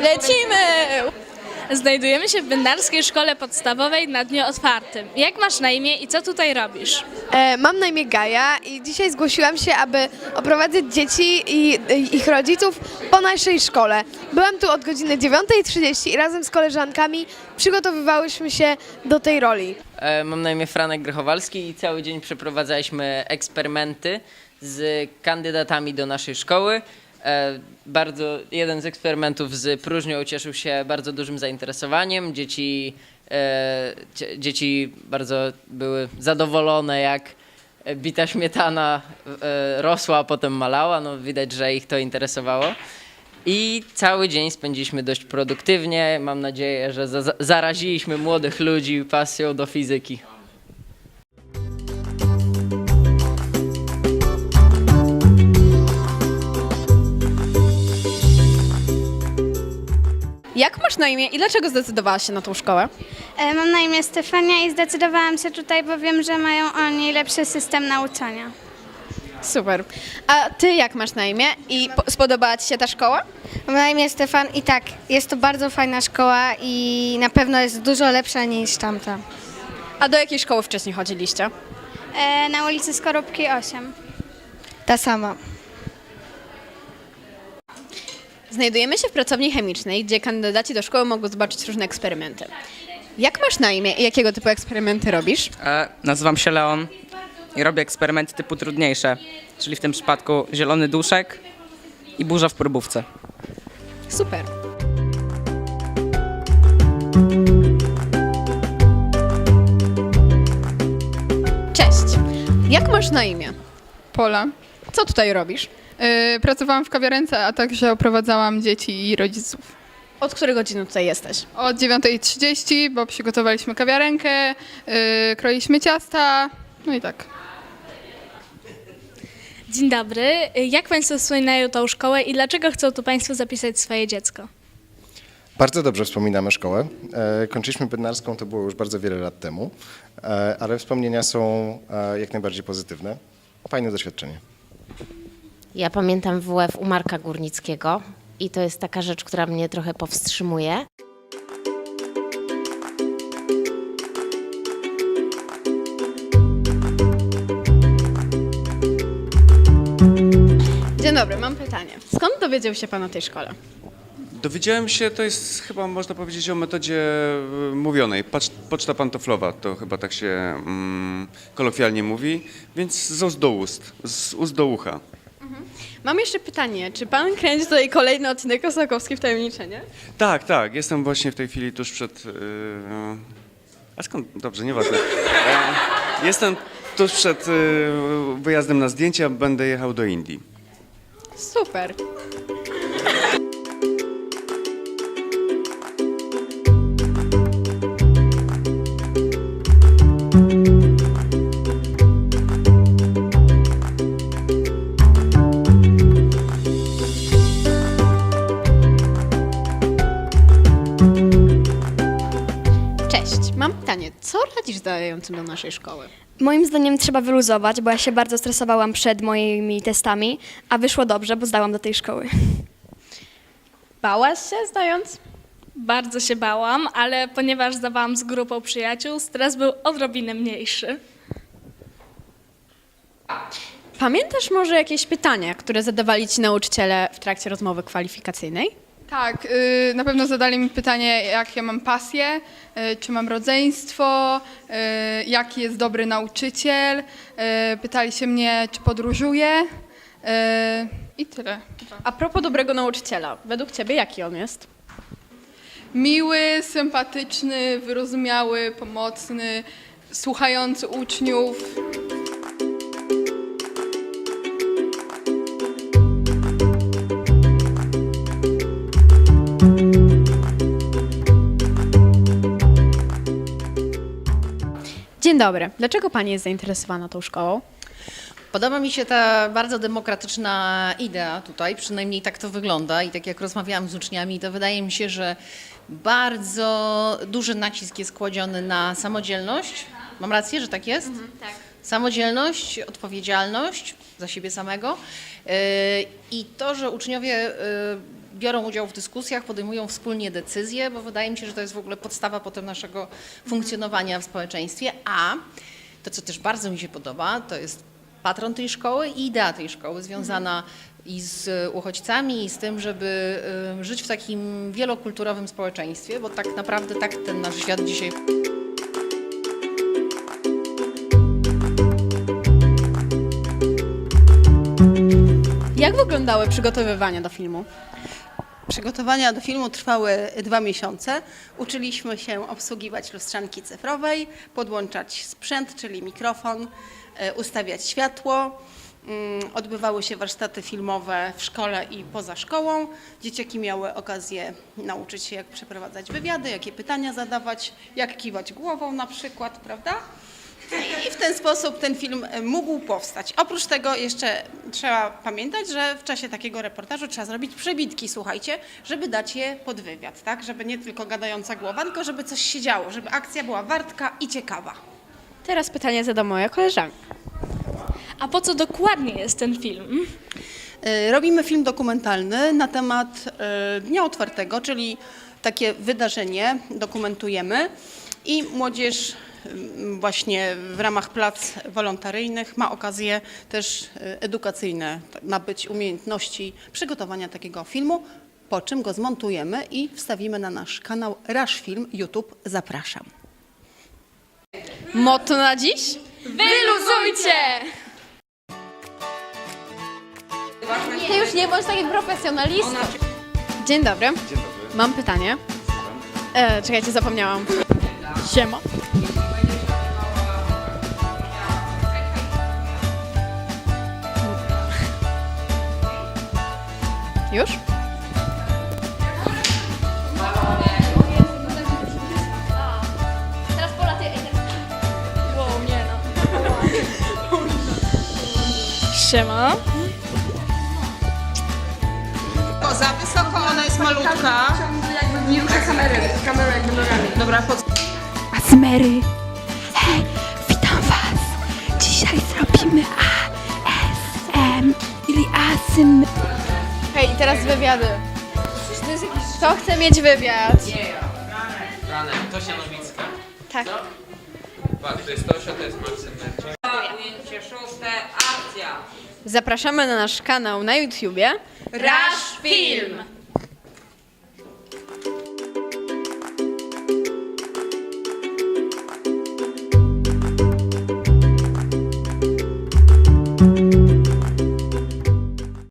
Lecimy! Znajdujemy się w Będarskiej Szkole Podstawowej na dniu otwartym. Jak masz na imię i co tutaj robisz? E, Mam na imię Gaja i dzisiaj zgłosiłam się, aby oprowadzić dzieci i i ich rodziców po naszej szkole. Byłam tu od godziny 9.30 i razem z koleżankami przygotowywałyśmy się do tej roli. E, Mam na imię Franek Grochowalski i cały dzień przeprowadzaliśmy eksperymenty z kandydatami do naszej szkoły. E, Bardzo, jeden z eksperymentów z próżnią cieszył się bardzo dużym zainteresowaniem. Dzieci, e, dzieci bardzo były zadowolone, jak bita śmietana e, rosła, a potem malała. No, widać, że ich to interesowało. I cały dzień spędziliśmy dość produktywnie. Mam nadzieję, że za- za- zaraziliśmy młodych ludzi pasją do fizyki. Jak masz na imię i dlaczego zdecydowałaś się na tą szkołę? E, Mam na imię Stefania i zdecydowałam się tutaj, bo wiem, że mają oni lepszy system nauczania. Super. A ty jak masz na imię i po- spodobała ci się ta szkoła? Mam na imię Stefan i tak, jest to bardzo fajna szkoła i na pewno jest dużo lepsza niż tamta. A do jakiej szkoły wcześniej chodziliście? E, na ulicy Skorupki 8. Ta sama. Znajdujemy się w pracowni chemicznej, gdzie kandydaci do szkoły mogą zobaczyć różne eksperymenty. Jak masz na imię i jakiego typu eksperymenty robisz? E, nazywam się Leon i robię eksperymenty typu trudniejsze, czyli w tym przypadku zielony duszek i burza w próbówce. Super. Cześć. Jak masz na imię? Pola. Co tutaj robisz? Y, Pracowałam w kawiarence, a także oprowadzałam dzieci i rodziców. Od której godziny tutaj jesteś? Od 9.30, bo przygotowaliśmy kawiarenkę, y, kroiliśmy ciasta, no i tak. Dzień dobry. Jak Państwo wspominają tą szkołę i dlaczego chcą tu Państwo zapisać swoje dziecko? Bardzo dobrze wspominamy szkołę. E, Kończyliśmy bednarską, to było już bardzo wiele lat temu, e, ale wspomnienia są e, jak najbardziej pozytywne. Fajne doświadczenie. Ja pamiętam WF u Marka Górnickiego i to jest taka rzecz, która mnie trochę powstrzymuje. Dzień dobry, mam pytanie. Skąd dowiedział się Pan o tej szkole? Dowiedziałem się, to jest chyba można powiedzieć o metodzie y, mówionej. Poczta pantoflowa, to chyba tak się mm, kolokwialnie mówi, więc z ust do ust, z ust do ucha. Mam jeszcze pytanie. Czy Pan kręci tutaj kolejny odcinek Kosakowski w tajemniczenie? Tak, tak, jestem właśnie w tej chwili tuż przed... Yy, a skąd? Dobrze, nieważne. E, jestem tuż przed y, wyjazdem na zdjęcia, będę jechał do Indii. Super. Co radzisz zdającym do naszej szkoły? Moim zdaniem trzeba wyluzować, bo ja się bardzo stresowałam przed moimi testami, a wyszło dobrze, bo zdałam do tej szkoły. Bałaś się zdając? Bardzo się bałam, ale ponieważ zdawałam z grupą przyjaciół, stres był odrobinę mniejszy. Pamiętasz może jakieś pytania, które zadawali ci nauczyciele w trakcie rozmowy kwalifikacyjnej? Tak, y, na pewno zadali mi pytanie, jak ja mam pasję, y, czy mam rodzeństwo, y, jaki jest dobry nauczyciel. y, Pytali się mnie, czy podróżuję y, i tyle. A propos dobrego nauczyciela, według ciebie jaki on jest? Miły, sympatyczny, wyrozumiały, pomocny, słuchający uczniów. Dzień dobry. Dlaczego pani jest zainteresowana tą szkołą? Podoba mi się ta bardzo demokratyczna idea tutaj, przynajmniej tak to wygląda i tak jak rozmawiałam z uczniami, to wydaje mi się, że bardzo duży nacisk jest kładziony na samodzielność. Mam rację, że tak jest? tak. Samodzielność, odpowiedzialność za siebie samego yy, i to, że uczniowie yy, biorą udział w dyskusjach, podejmują wspólnie decyzje, bo wydaje mi się, że to jest w ogóle podstawa potem naszego funkcjonowania w społeczeństwie. A to, co też bardzo mi się podoba, to jest patron tej szkoły i idea tej szkoły związana i z uchodźcami, i z tym, żeby y, żyć w takim wielokulturowym społeczeństwie, bo tak naprawdę tak ten nasz świat dzisiaj Jak wyglądały przygotowywania do filmu? Przygotowania do filmu trwały dwa miesiące. Uczyliśmy się obsługiwać lustrzanki cyfrowej, podłączać sprzęt, czyli mikrofon, e, ustawiać światło. Mm, Odbywały się warsztaty filmowe w szkole i poza szkołą. Dzieciaki miały okazję nauczyć się, jak przeprowadzać wywiady, jakie pytania zadawać, jak kiwać głową na przykład, prawda? I w ten sposób ten film e, mógł powstać. Oprócz tego jeszcze trzeba pamiętać, że w czasie takiego reportażu trzeba zrobić przebitki, słuchajcie, żeby dać je pod wywiad, tak? Żeby nie tylko gadająca głowa, tylko żeby coś się działo, żeby akcja była wartka i ciekawa. Teraz pytanie zada moja koleżanka. A po co dokładnie jest ten film? E, Robimy film dokumentalny na temat e, Dnia Otwartego, czyli takie wydarzenie dokumentujemy i młodzież właśnie w ramach plac wolontaryjnych ma okazję też e, edukacyjne nabyć umiejętności przygotowania takiego filmu, po czym go zmontujemy i wstawimy na nasz kanał Rush Film YouTube. Zapraszam. Motto na dziś? Wyluzujcie! Ty już nie bądź taki profesjonalistą. Dzień dobry. Dzień dobry. Mam pytanie. E, czekajcie, zapomniałam. Siema. Już? Teraz pola ty... Wow, nie no. Siema. O, za wysoko, ona jest malutka. Nie rusza kamery, kamerę jakby nogami. Dobra, pod... Asmery. Hej, witam was. Dzisiaj zrobimy ASM, czyli asym. Hej, i teraz wywiady. Kto chce mieć wywiad? Ranek, Tosia Nowicka. Tak. Patrz, to jest Tosia, to jest Maksym Ujęcie szóste, akcja! Zapraszamy na nasz kanał na YouTubie. Rush Film!